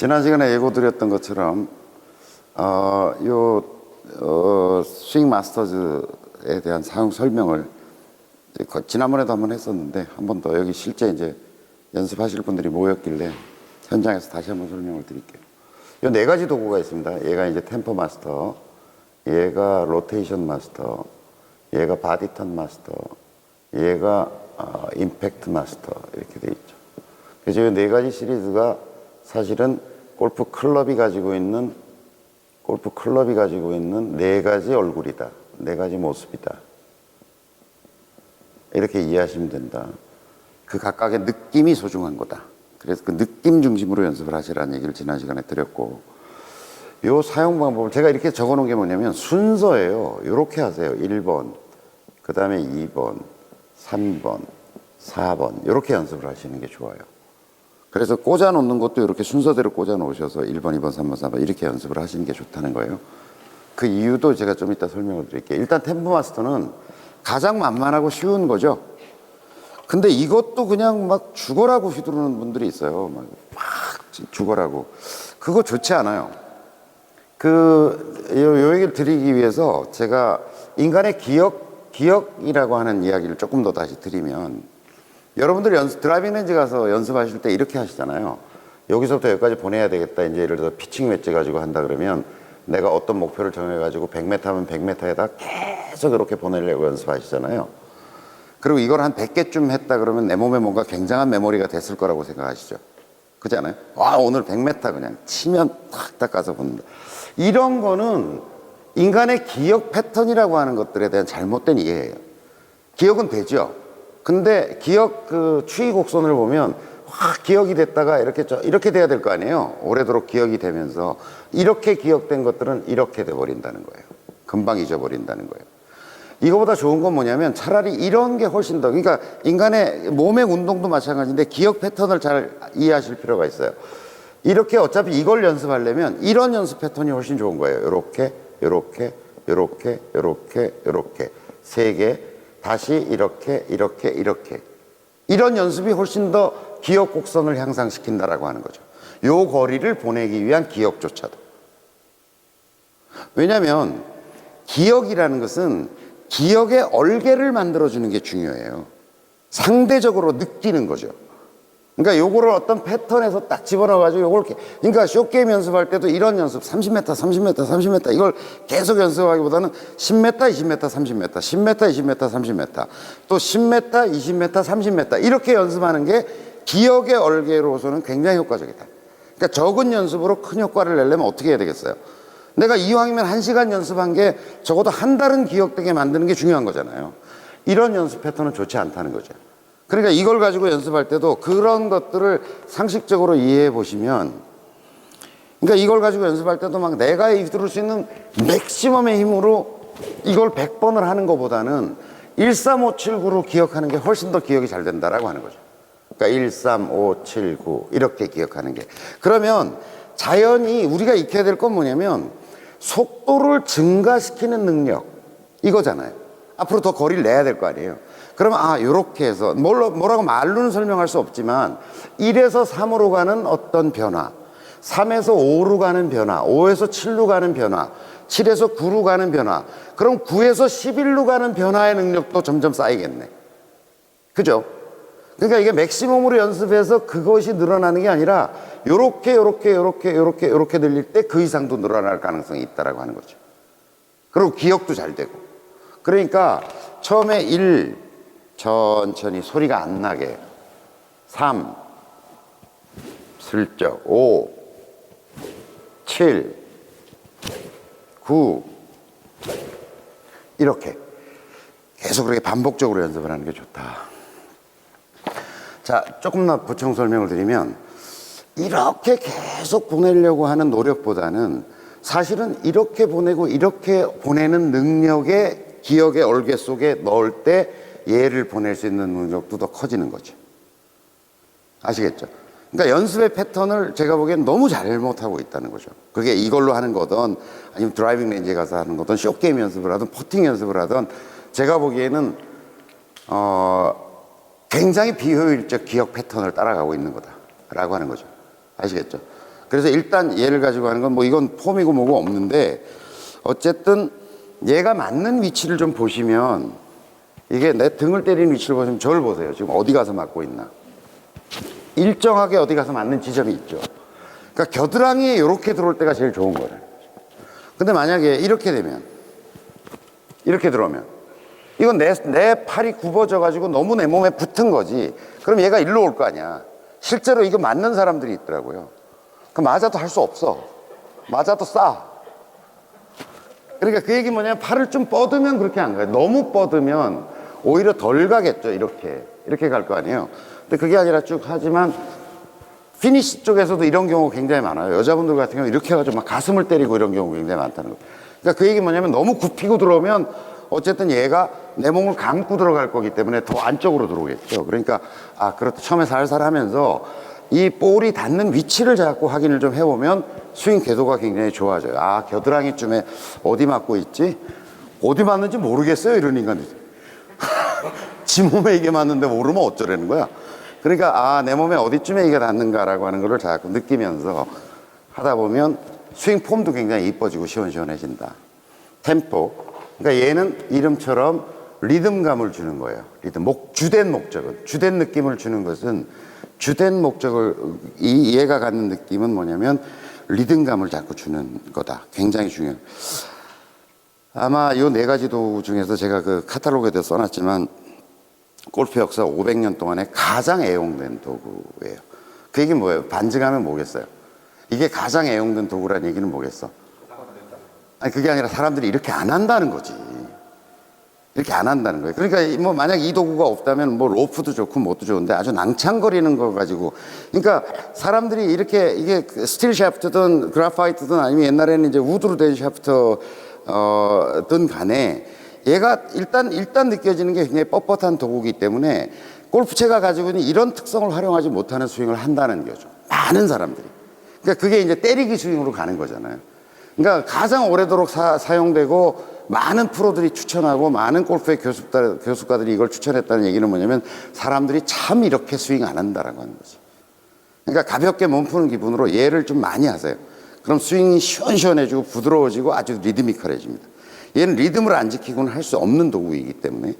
지난 시간에 예고 드렸던 것처럼 어, 요 어, 스윙 마스터즈에 대한 사용 설명을 지난번에도 한 번 했었는데 한 번 더 여기 실제 이제 연습하실 분들이 모였길래 현장에서 다시 한번 설명을 드릴게요. 요 네 가지 도구가 있습니다. 얘가 이제 템포 마스터, 얘가 로테이션 마스터, 얘가 바디턴 마스터, 얘가 어, 임팩트 마스터 이렇게 돼 있죠. 그래서 이 네 가지 시리즈가 사실은 골프 클럽이 가지고 있는 골프 클럽이 가지고 있는 네 가지 얼굴이다. 네 가지 모습이다. 이렇게 이해하시면 된다. 그 각각의 느낌이 소중한 거다. 그래서 그 느낌 중심으로 연습을 하시라는 얘기를 지난 시간에 드렸고, 요 사용 방법을 제가 이렇게 적어 놓은 게 뭐냐면 순서예요. 요렇게 하세요. 1번, 그 다음에 2번, 3번, 4번. 요렇게 연습을 하시는 게 좋아요. 그래서 꽂아 놓는 것도 이렇게 순서대로 꽂아 놓으셔서 1번, 2번, 3번, 4번 이렇게 연습을 하시는 게 좋다는 거예요. 그 이유도 제가 좀 이따 설명을 드릴게요. 일단 템포 마스터는 가장 만만하고 쉬운 거죠. 근데 이것도 그냥 막 죽어라고 휘두르는 분들이 있어요. 막, 막 죽어라고. 그거 좋지 않아요. 그, 요, 요 얘기를 드리기 위해서 제가 인간의 기억, 기억이라고 하는 이야기를 조금 더 다시 드리면 여러분들 연습, 드라이빙 렌즈 가서 연습하실 때 이렇게 하시잖아요. 여기서부터 여기까지 보내야 되겠다. 이제 예를 들어 피칭 웨지 가지고 한다 그러면 내가 어떤 목표를 정해가지고 100m면 100m에다 계속 이렇게 보내려고 연습하시잖아요. 그리고 이걸 한 100개쯤 했다 그러면 내 몸에 뭔가 굉장한 메모리가 됐을 거라고 생각하시죠. 그렇지 않아요? 와, 오늘 100m 그냥 치면 탁탁 가서 본다. 이런 거는 인간의 기억 패턴이라고 하는 것들에 대한 잘못된 이해예요. 기억은 되죠. 근데 기억 그 추이 곡선을 보면 확 기억이 됐다가 이렇게 저 이렇게 돼야 될 거 아니에요. 오래도록 기억이 되면서 이렇게 기억된 것들은 이렇게 돼 버린다는 거예요. 금방 잊어버린다는 거예요. 이거보다 좋은 건 뭐냐면 차라리 이런 게 훨씬 더 그러니까 인간의 몸의 운동도 마찬가지인데 기억 패턴을 잘 이해하실 필요가 있어요. 이렇게 어차피 이걸 연습하려면 이런 연습 패턴이 훨씬 좋은 거예요. 요렇게 요렇게 요렇게 요렇게 요렇게 세 개 다시 이렇게 이렇게 이렇게 이런 연습이 훨씬 더 기억 곡선을 향상시킨다라고 하는 거죠. 요 거리를 보내기 위한 기억조차도. 왜냐하면 기억이라는 것은 기억의 얼개를 만들어주는 게 중요해요. 상대적으로 느끼는 거죠. 그러니까 요거를 어떤 패턴에서 딱 집어넣어가지고 요걸 이렇게, 그러니까 쇼게임 연습할 때도 이런 연습, 30m, 30m, 30m, 이걸 계속 연습하기보다는 10m, 20m, 30m, 10m, 20m, 30m, 또 10m, 20m, 30m, 이렇게 연습하는 게 기억의 얼개로서는 굉장히 효과적이다. 그러니까 적은 연습으로 큰 효과를 내려면 어떻게 해야 되겠어요? 내가 이왕이면 한 시간 연습한 게 적어도 한 달은 기억되게 만드는 게 중요한 거잖아요. 이런 연습 패턴은 좋지 않다는 거죠. 그러니까 이걸 가지고 연습할 때도 그런 것들을 상식적으로 이해해 보시면 그러니까 이걸 가지고 연습할 때도 막 내가 들을 수 있는 맥시멈의 힘으로 이걸 100번을 하는 것보다는 13579로 기억하는 게 훨씬 더 기억이 잘 된다라고 하는 거죠. 그러니까 13579 이렇게 기억하는 게. 그러면 자연히 우리가 익혀야 될 건 뭐냐면 속도를 증가시키는 능력 이거잖아요. 앞으로 더 거리를 내야 될 거 아니에요. 그러면 아 요렇게 해서 뭘로, 뭐라고 말로는 설명할 수 없지만 1에서 3으로 가는 어떤 변화 3에서 5로 가는 변화 5에서 7로 가는 변화 7에서 9로 가는 변화 그럼 9에서 11로 가는 변화의 능력도 점점 쌓이겠네 그죠? 그러니까 이게 맥시멈으로 연습해서 그것이 늘어나는 게 아니라 요렇게 요렇게 요렇게 요렇게 요렇게 들릴 때 그 이상도 늘어날 가능성이 있다라고 하는 거죠. 그리고 기억도 잘 되고. 그러니까 처음에 1 천천히 소리가 안 나게. 3 슬쩍. 5 7 9 이렇게. 계속 그렇게 반복적으로 연습을 하는 게 좋다. 자, 조금 더 보충 설명을 드리면 이렇게 계속 보내려고 하는 노력보다는 사실은 이렇게 보내고 이렇게 보내는 능력의 기억의 얼개 속에 넣을 때 얘를 보낼 수 있는 능력도 더 커지는 거죠. 아시겠죠? 그러니까 연습의 패턴을 제가 보기엔 너무 잘못하고 있다는 거죠. 그게 이걸로 하는 거든 아니면 드라이빙 렌즈에 가서 하는 거든 쇼게임 연습을 하든 퍼팅 연습을 하든 제가 보기에는 어 굉장히 비효율적 기억 패턴을 따라가고 있는 거다라고 하는 거죠. 아시겠죠? 그래서 일단 얘를 가지고 하는 건 뭐 이건 폼이고 뭐고 없는데 어쨌든 얘가 맞는 위치를 좀 보시면 이게 내 등을 때리는 위치를 보시면 저를 보세요. 지금 어디 가서 맞고 있나. 일정하게 어디 가서 맞는 지점이 있죠. 그러니까 겨드랑이에 이렇게 들어올 때가 제일 좋은 거예요. 근데 만약에 이렇게 되면 이렇게 들어오면 이건 내, 내 팔이 굽어져 가지고 너무 내 몸에 붙은 거지. 그럼 얘가 일로 올 거 아니야. 실제로 이거 맞는 사람들이 있더라고요. 그 맞아도 할 수 없어. 맞아도 싸. 그러니까 그 얘기 뭐냐면 팔을 좀 뻗으면 그렇게 안 가요. 너무 뻗으면 오히려 덜 가겠죠. 이렇게. 이렇게 갈 거 아니에요. 근데 그게 아니라 쭉 하지만 피니시 쪽에서도 이런 경우가 굉장히 많아요. 여자분들 같은 경우 이렇게 해가지고 막 가슴을 때리고 이런 경우가 굉장히 많다는 거예요. 그러니까 그 얘기 뭐냐면 너무 굽히고 들어오면 어쨌든 얘가 내 몸을 감고 들어갈 거기 때문에 더 안쪽으로 들어오겠죠. 그러니까 아, 그렇다. 처음에 살살 하면서 이 볼이 닿는 위치를 자꾸 확인을 좀 해보면 스윙 궤도가 굉장히 좋아져요. 아, 겨드랑이쯤에 어디 맞고 있지? 어디 맞는지 모르겠어요. 이런 인간들이. 지 몸에 이게 맞는데 모르면 어쩌라는 거야. 그러니까 아, 내 몸에 어디쯤에 이게 닿는가라고 하는 거를 자꾸 느끼면서 하다 보면 스윙 폼도 굉장히 이뻐지고 시원시원해진다. 템포. 그러니까 얘는 이름처럼 리듬감을 주는 거예요. 리듬. 목, 주된 목적은. 주된 느낌을 주는 것은 주된 목적을, 이, 얘가 갖는 느낌은 뭐냐면 리듬감을 자꾸 주는 거다. 굉장히 중요해요. 아마 요네 가지 도구 중에서 제가 그 카탈로그에도 써놨지만 골프 역사 500년 동안에 가장 애용된 도구예요. 그 얘기는 뭐예요? 반증하면 뭐겠어요? 이게 가장 애용된 도구란 얘기는 뭐겠어? 아니, 그게 아니라 사람들이 이렇게 안 한다는 거지. 이렇게 안 한다는 거예요. 그러니까 뭐 만약 이 도구가 없다면 뭐 로프도 좋고 뭣도 좋은데 아주 낭창거리는 거 가지고 그러니까 사람들이 이렇게 이게 그 스틸 샤프트든 그라파이트든 아니면 옛날에는 이제 우드로 된 샤프트 어든 간에 얘가 일단 일단 느껴지는 게 굉장히 뻣뻣한 도구이기 때문에 골프채가 가지고 있는 이런 특성을 활용하지 못하는 스윙을 한다는 거죠. 많은 사람들이. 그러니까 그게 이제 때리기 스윙으로 가는 거잖아요. 그러니까 가장 오래도록 사, 사용되고 많은 프로들이 추천하고 많은 골프의 교수가, 교수가들이 이걸 추천했다는 얘기는 뭐냐면 사람들이 참 이렇게 스윙 안 한다라고 하는 거죠. 그러니까 가볍게 몸 푸는 기분으로 얘를 좀 많이 하세요. 그럼 스윙이 시원시원해지고 부드러워지고 아주 리드미컬해집니다. 얘는 리듬을 안 지키고는 할 수 없는 도구이기 때문에.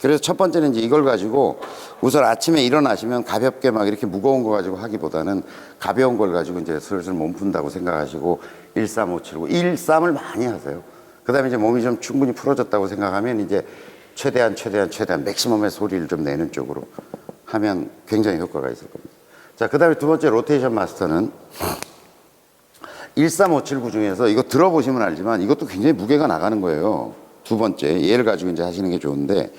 그래서 첫 번째는 이제 이걸 가지고 우선 아침에 일어나시면 가볍게 막 이렇게 무거운 거 가지고 하기보다는 가벼운 걸 가지고 이제 슬슬 몸 푼다고 생각하시고 13579, 113을 많이 하세요. 그 다음에 이제 몸이 좀 충분히 풀어졌다고 생각하면 이제 최대한 최대한 최대한 맥시멈의 소리를 좀 내는 쪽으로 하면 굉장히 효과가 있을 겁니다. 자, 그 다음에 두 번째 로테이션 마스터는 13579 중에서 이거 들어보시면 알지만 이것도 굉장히 무게가 나가는 거예요. 두 번째, 얘를 가지고 이제 하시는 게 좋은데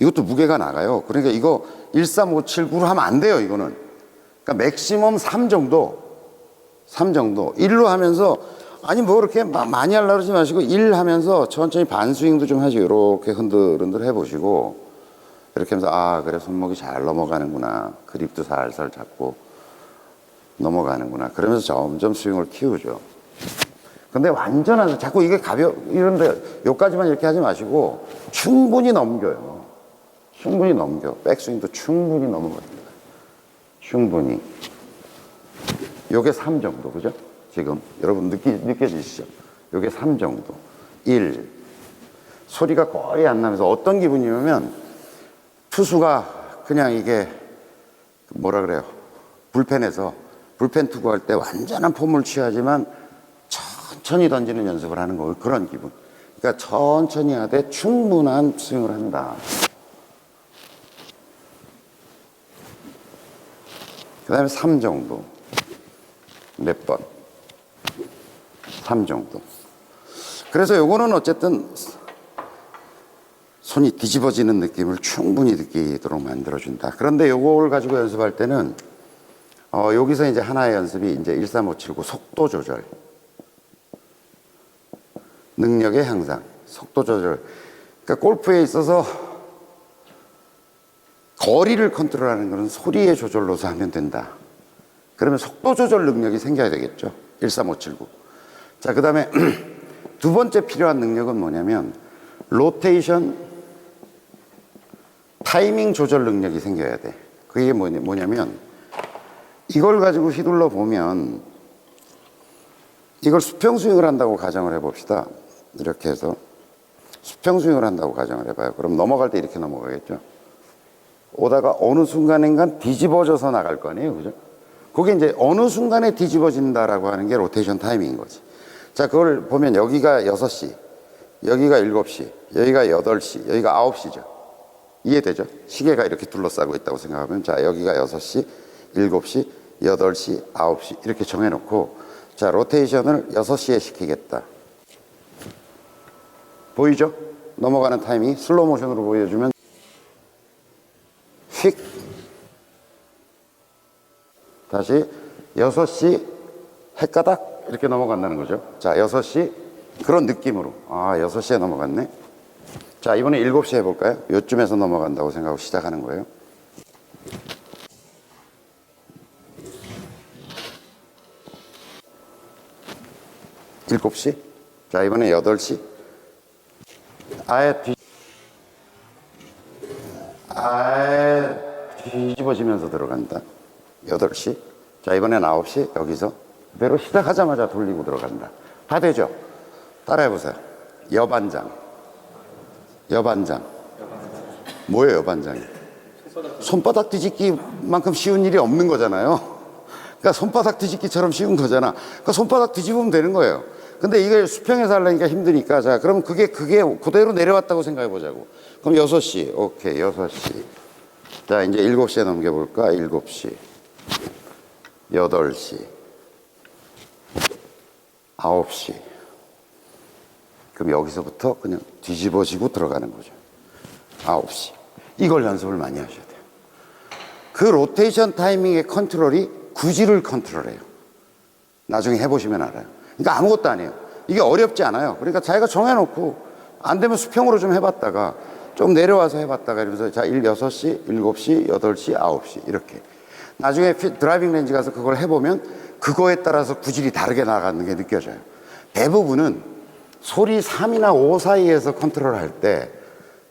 이것도 무게가 나가요. 그러니까 이거 13579로 하면 안 돼요, 이거는. 그러니까 맥시멈 3 정도, 3 정도. 1로 하면서 아니 뭐 그렇게 마- 많이 하려고 그러지 마시고 1 하면서 천천히 반스윙도 좀 하시고 이렇게 흔들흔들 해 보시고 이렇게 하면서 아 그래 손목이 잘 넘어가는구나 그립도 살살 잡고 넘어가는구나. 그러면서 점점 스윙을 키우죠. 근데 완전한 자꾸 이게 가벼 이런데 요까지만 이렇게 하지 마시고 충분히 넘겨요. 충분히 넘겨. 백스윙도 충분히 넘어갑니다. 충분히. 요게 3 정도. 그죠? 지금. 여러분 느끼, 느껴지시죠? 요게 3 정도. 1 소리가 거의 안 나면서 어떤 기분이냐면 투수가 그냥 이게 뭐라 그래요? 불펜에서 불펜 투구할 때 완전한 폼을 취하지만 천천히 던지는 연습을 하는 거 그런 기분 그러니까 천천히 하되 충분한 스윙을 한다 그 다음에 3 정도 몇 번? 3 정도. 그래서 요거는 어쨌든 손이 뒤집어지는 느낌을 충분히 느끼도록 만들어준다. 그런데 요걸 가지고 연습할 때는 어, 여기서 이제 하나의 연습이 이제 13579 속도 조절. 능력의 향상, 속도 조절. 그러니까 골프에 있어서 거리를 컨트롤하는 것은 소리의 조절로서 하면 된다. 그러면 속도 조절 능력이 생겨야 되겠죠. 13579. 자, 그 다음에 두 번째 필요한 능력은 뭐냐면, 로테이션 타이밍 조절 능력이 생겨야 돼. 그게 뭐냐, 뭐냐면, 이걸 가지고 휘둘러 보면, 이걸 수평 스윙을 한다고 가정을 해봅시다. 이렇게 해서 수평 스윙을 한다고 가정을 해봐요. 그럼 넘어갈 때 이렇게 넘어가겠죠. 오다가 어느 순간인간 뒤집어져서 나갈 거 아니에요. 그죠? 그게 이제 어느 순간에 뒤집어진다라고 하는 게 로테이션 타이밍인 거지. 자, 그걸 보면 여기가 6시, 여기가 7시, 여기가 8시, 여기가 9시죠. 이해되죠? 시계가 이렇게 둘러싸고 있다고 생각하면 자, 여기가 6시, 7시, 8시, 9시 이렇게 정해놓고 자, 로테이션을 6시에 시키겠다. 보이죠? 넘어가는 타이밍 슬로우 모션으로 보여주면 휙 다시 6시 헷가닥 이렇게 넘어간다는 거죠. 자, 6시 그런 느낌으로. 아, 6시에 넘어갔네. 자, 이번에 7시 해볼까요? 요쯤에서 넘어간다고 생각하고 시작하는 거예요. 일곱 시 자, 이번에 여덟 시 아예 뒤, 아예 뒤집어지면서 들어간다. 여덟 시 자, 이번엔 아홉 시 여기서 배로 시작하자마자 돌리고 들어간다. 다 되죠? 따라해보세요. 여반장. 여반장. 뭐예요, 여반장이? 손바닥 뒤집기만큼 쉬운 일이 없는 거잖아요. 그러니까 손바닥 뒤집기처럼 쉬운 거잖아. 그러니까 손바닥 뒤집으면 되는 거예요. 근데 이걸 수평에서 하려니까 힘드니까 자, 그럼 그게 그게 그대로 내려왔다고 생각해 보자고. 그럼 6시. 오케이. 6시. 자, 이제 7시에 넘겨 볼까? 7시. 8시. 9시. 그럼 여기서부터 그냥 뒤집어지고 들어가는 거죠. 9시. 이걸 연습을 많이 하셔야 돼요. 그 로테이션 타이밍의 컨트롤이 구질을 컨트롤해요. 나중에 해보시면 알아요. 그러니까 아무것도 아니에요. 이게 어렵지 않아요. 그러니까 자기가 정해놓고 안 되면 수평으로 좀 해봤다가 좀 내려와서 해봤다가 이러면서 자, 1, 6시, 7시, 8시, 9시 이렇게. 나중에 피- 드라이빙 렌지 가서 그걸 해보면 그거에 따라서 구질이 다르게 나가는 게 느껴져요. 대부분은 소리 3이나 5 사이에서 컨트롤 할 때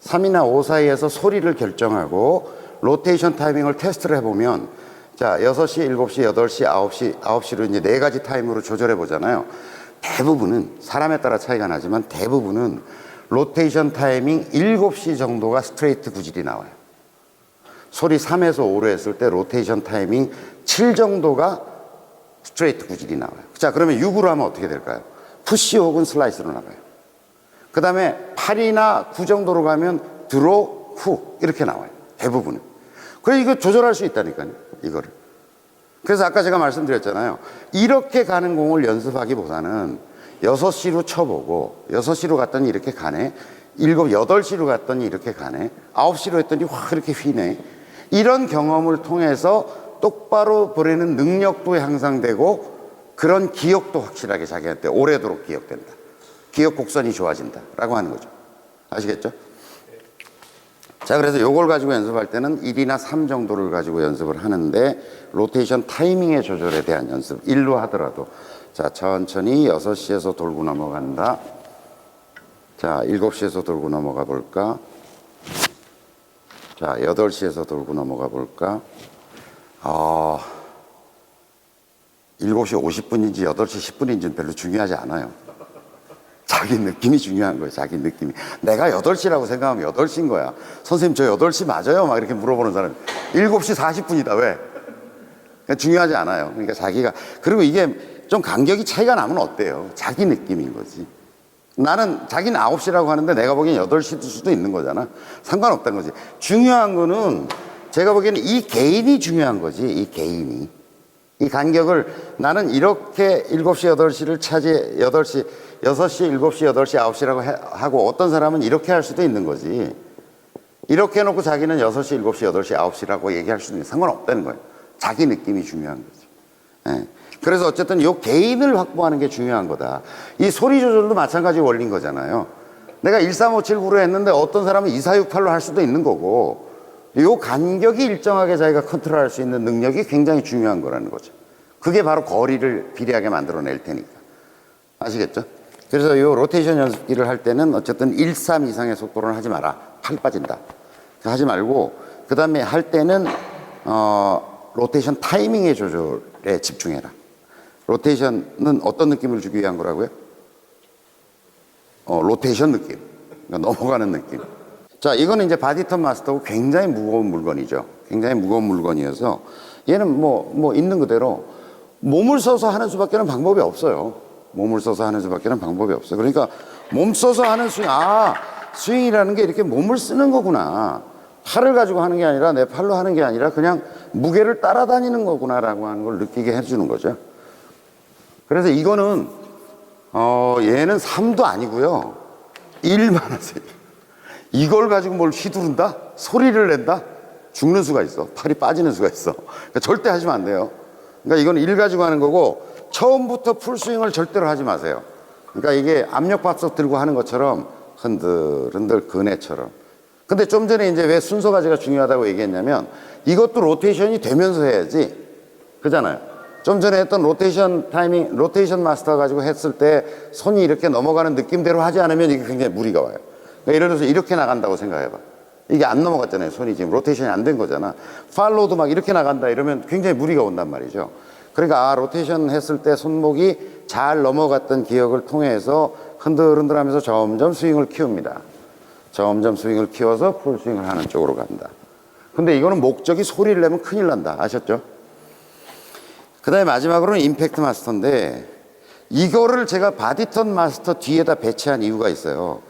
3이나 5 사이에서 소리를 결정하고 로테이션 타이밍을 테스트를 해보면 자, 6시, 7시, 8시, 9시, 9시로 이제 네 가지 타임으로 조절해 보잖아요. 대부분은 사람에 따라 차이가 나지만 대부분은 로테이션 타이밍 7시 정도가 스트레이트 구질이 나와요. 소리 3에서 5로 했을 때 로테이션 타이밍 7 정도가 스트레이트 구질이 나와요. 자, 그러면 6으로 하면 어떻게 될까요? 푸시 혹은 슬라이스로 나가요. 그 다음에 8이나 9 정도로 가면 드로, 후 이렇게 나와요. 대부분은. 그래 이거 조절할 수 있다니까요. 이거를. 그래서 아까 제가 말씀드렸잖아요. 이렇게 가는 공을 연습하기보다는 6시로 쳐보고 6시로 갔더니 이렇게 가네. 7, 8시로 갔더니 이렇게 가네. 9시로 했더니 확 이렇게 휘네. 이런 경험을 통해서 똑바로 보내는 능력도 향상되고 그런 기억도 확실하게 자기한테 오래도록 기억된다. 기억 곡선이 좋아진다라고 하는 거죠. 아시겠죠? 자, 그래서 요걸 가지고 연습할 때는 1이나 3 정도를 가지고 연습을 하는데 로테이션 타이밍의 조절에 대한 연습 1로 하더라도 자, 천천히 6시에서 돌고 넘어간다. 자, 7시에서 돌고 넘어가 볼까? 자, 8시에서 돌고 넘어가 볼까? 아, 7시 50분인지 8시 10분인지는 별로 중요하지 않아요. 자기 느낌이 중요한 거예요, 자기 느낌이. 내가 8시라고 생각하면 8시인 거야. 선생님, 저 8시 맞아요? 막 이렇게 물어보는 사람. 7시 40분이다, 왜? 그러니까 중요하지 않아요. 그러니까 자기가. 그리고 이게 좀 간격이 차이가 나면 어때요? 자기 느낌인 거지. 나는 자기는 9시라고 하는데 내가 보기엔 8시일 수도 있는 거잖아. 상관없다는 거지. 중요한 거는 제가 보기에는 이 개인이 중요한 거지, 이 개인이. 이 간격을 나는 이렇게 7시, 8시를 차지, 8시, 6시, 7시, 8시, 9시라고 해- 하고 어떤 사람은 이렇게 할 수도 있는 거지. 이렇게 해놓고 자기는 6시, 7시, 8시, 9시라고 얘기할 수도 있는 상관없다는 거예요. 자기 느낌이 중요한 거죠. 예. 그래서 어쨌든 요 개인을 확보하는 게 중요한 거다. 이 소리 조절도 마찬가지 원리인 거잖아요. 내가 13579로 했는데 어떤 사람은 2468로 할 수도 있는 거고 요 간격이 일정하게 자기가 컨트롤할 수 있는 능력이 굉장히 중요한 거라는 거죠. 그게 바로 거리를 비례하게 만들어낼 테니까. 아시겠죠? 그래서 요 로테이션 연습기를 할 때는 어쨌든 1, 3 이상의 속도로는 하지 마라. 팔 빠진다. 하지 말고 그 다음에 할 때는 어, 로테이션 타이밍의 조절에 집중해라. 로테이션은 어떤 느낌을 주기 위한 거라고요? 어, 로테이션 느낌. 그러니까 넘어가는 느낌. 자, 이거는 이제 바디턴 마스터고 굉장히 무거운 물건이죠. 굉장히 무거운 물건이어서 얘는 뭐, 뭐 있는 그대로 몸을 써서 하는 수밖에 는 방법이 없어요. 몸을 써서 하는 수밖에는 방법이 없어요. 그러니까 몸 써서 하는 스윙, 아, 스윙이라는 게 이렇게 몸을 쓰는 거구나. 팔을 가지고 하는 게 아니라 내 팔로 하는 게 아니라 그냥 무게를 따라다니는 거구나라고 하는 걸 느끼게 해주는 거죠. 그래서 이거는 어 얘는 3도 아니고요. 1만 하세요. 이걸 가지고 뭘 휘두른다? 소리를 낸다? 죽는 수가 있어. 팔이 빠지는 수가 있어. 그러니까 절대 하시면 안 돼요. 그러니까 이건 일 가지고 하는 거고 처음부터 풀스윙을 절대로 하지 마세요. 그러니까 이게 압력밥솥 들고 하는 것처럼 흔들흔들 그네처럼. 근데 좀 전에 이제 왜 순서 가지가 중요하다고 얘기했냐면 이것도 로테이션이 되면서 해야지. 그잖아요. 좀 전에 했던 로테이션 타이밍, 로테이션 마스터 가지고 했을 때 손이 이렇게 넘어가는 느낌대로 하지 않으면 이게 굉장히 무리가 와요. 그러니까 예를 들어서 이렇게 나간다고 생각해봐. 이게 안 넘어갔잖아요. 손이 지금 로테이션이 안 된 거잖아. 팔로우도 막 이렇게 나간다 이러면 굉장히 무리가 온단 말이죠. 그러니까 아, 로테이션 했을 때 손목이 잘 넘어갔던 기억을 통해서 흔들흔들 하면서 점점 스윙을 키웁니다. 점점 스윙을 키워서 풀 스윙을 하는 쪽으로 간다. 근데 이거는 목적이 소리를 내면 큰일 난다. 아셨죠? 그 다음에 마지막으로는 임팩트 마스터인데 이거를 제가 바디턴 마스터 뒤에다 배치한 이유가 있어요.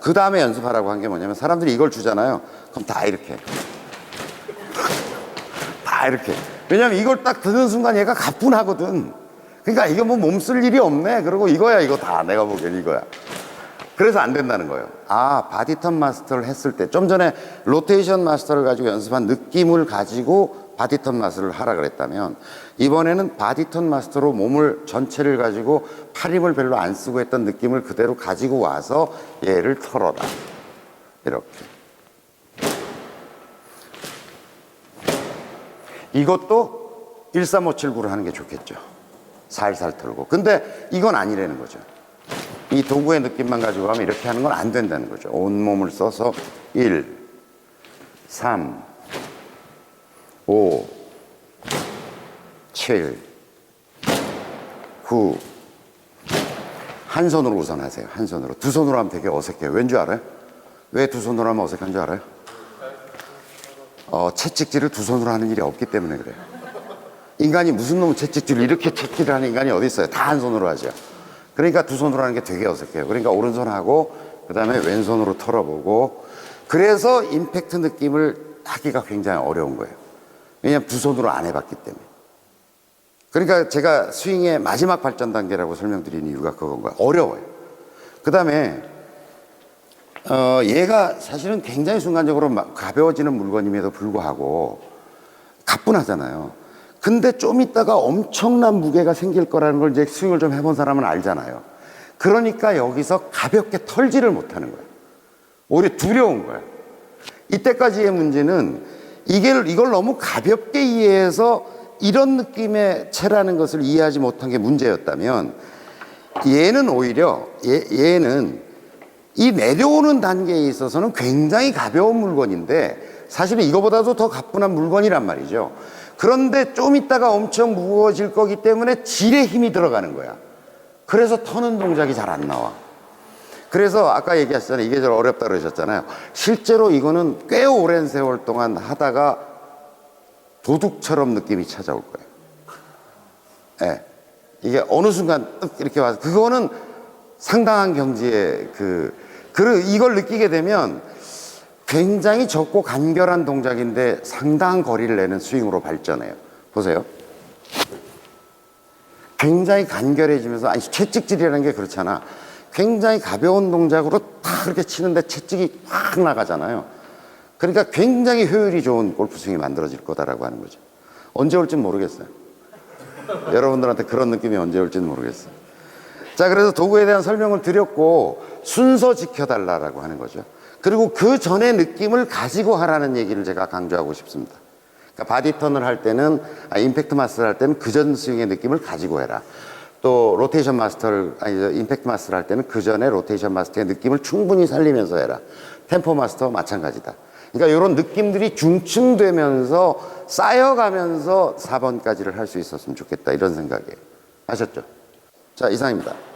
그 다음에 연습하라고 한 게 뭐냐면 사람들이 이걸 주잖아요. 그럼 다 이렇게. 다 이렇게. 왜냐면 이걸 딱 드는 순간 얘가 가뿐하거든. 그러니까 이거 뭐몸 쓸 일이 없네. 그리고 이거야, 이거 다. 내가 보기엔 이거야. 그래서 안 된다는 거예요. 아, 바디턴 마스터를 했을 때, 좀 전에 로테이션 마스터를 가지고 연습한 느낌을 가지고 바디턴 마스터를 하라 그랬다면, 이번에는 바디턴 마스터로 몸을 전체를 가지고 팔 힘을 별로 안 쓰고 했던 느낌을 그대로 가지고 와서 얘를 털어라. 이렇게. 이것도 13579를 하는 게 좋겠죠. 살살 털고. 근데 이건 아니라는 거죠. 이 도구의 느낌만 가지고 하면 이렇게 하는 건 안 된다는 거죠. 온몸을 써서 1, 3, 5, 7, 9. 한 손으로 우선 하세요. 한 손으로. 두 손으로 하면 되게 어색해요. 왠 줄 알아요? 왜 두 손으로 하면 어색한 줄 알아요? 어, 채찍질을 두 손으로 하는 일이 없기 때문에 그래요. 인간이 무슨 놈 채찍질을 이렇게 채찍을 하는 인간이 어디 있어요? 다 한 손으로 하죠. 그러니까 두 손으로 하는 게 되게 어색해요. 그러니까 오른손하고 그다음에 왼손으로 털어보고 그래서 임팩트 느낌을 하기가 굉장히 어려운 거예요. 왜냐하면 두 손으로 안 해봤기 때문에. 그러니까 제가 스윙의 마지막 발전 단계라고 설명드린 이유가 그건 거예요. 어려워요. 그 다음에 어, 얘가 사실은 굉장히 순간적으로 막 가벼워지는 물건임에도 불구하고 가뿐하잖아요. 근데 좀 있다가 엄청난 무게가 생길 거라는 걸 이제 스윙을 좀 해본 사람은 알잖아요. 그러니까 여기서 가볍게 털지를 못하는 거예요. 오히려 두려운 거예요. 이때까지의 문제는 이게, 이걸 너무 가볍게 이해해서 이런 느낌의 채라는 것을 이해하지 못한 게 문제였다면 얘는 오히려 얘, 얘는 이 내려오는 단계에 있어서는 굉장히 가벼운 물건인데 사실은 이거보다도 더 가뿐한 물건이란 말이죠. 그런데 좀 있다가 엄청 무거워질 거기 때문에 질에 힘이 들어가는 거야. 그래서 터는 동작이 잘 안 나와. 그래서 아까 얘기하셨잖아요. 이게 좀 어렵다 그러셨잖아요. 실제로 이거는 꽤 오랜 세월 동안 하다가 도둑처럼 느낌이 찾아올 거예요. 예. 이게 어느 순간 뜩 이렇게 와서 그거는 상당한 경지의 그, 그 이걸 느끼게 되면 굉장히 적고 간결한 동작인데 상당한 거리를 내는 스윙으로 발전해요. 보세요. 굉장히 간결해지면서 아니 채찍질이라는 게 그렇잖아. 굉장히 가벼운 동작으로 딱 그렇게 치는데 채찍이 확 나가잖아요. 그러니까 굉장히 효율이 좋은 골프 스윙이 만들어질 거다라고 하는 거죠. 언제 올지는 모르겠어요. 여러분들한테 그런 느낌이 언제 올지는 모르겠어요. 자, 그래서 도구에 대한 설명을 드렸고 순서 지켜달라라고 하는 거죠. 그리고 그 전의 느낌을 가지고 하라는 얘기를 제가 강조하고 싶습니다. 그러니까 바디턴을 할 때는, 아, 임팩트 마스터를 할 때는 그 전 스윙의 느낌을 가지고 해라. 또 로테이션 마스터를, 아니, 저 임팩트 마스터를 할 때는 그 전에 로테이션 마스터의 느낌을 충분히 살리면서 해라. 템포 마스터 마찬가지다. 그러니까 이런 느낌들이 중층되면서 쌓여가면서 4번까지를 할 수 있었으면 좋겠다. 이런 생각이에요. 아셨죠? 자, 이상입니다.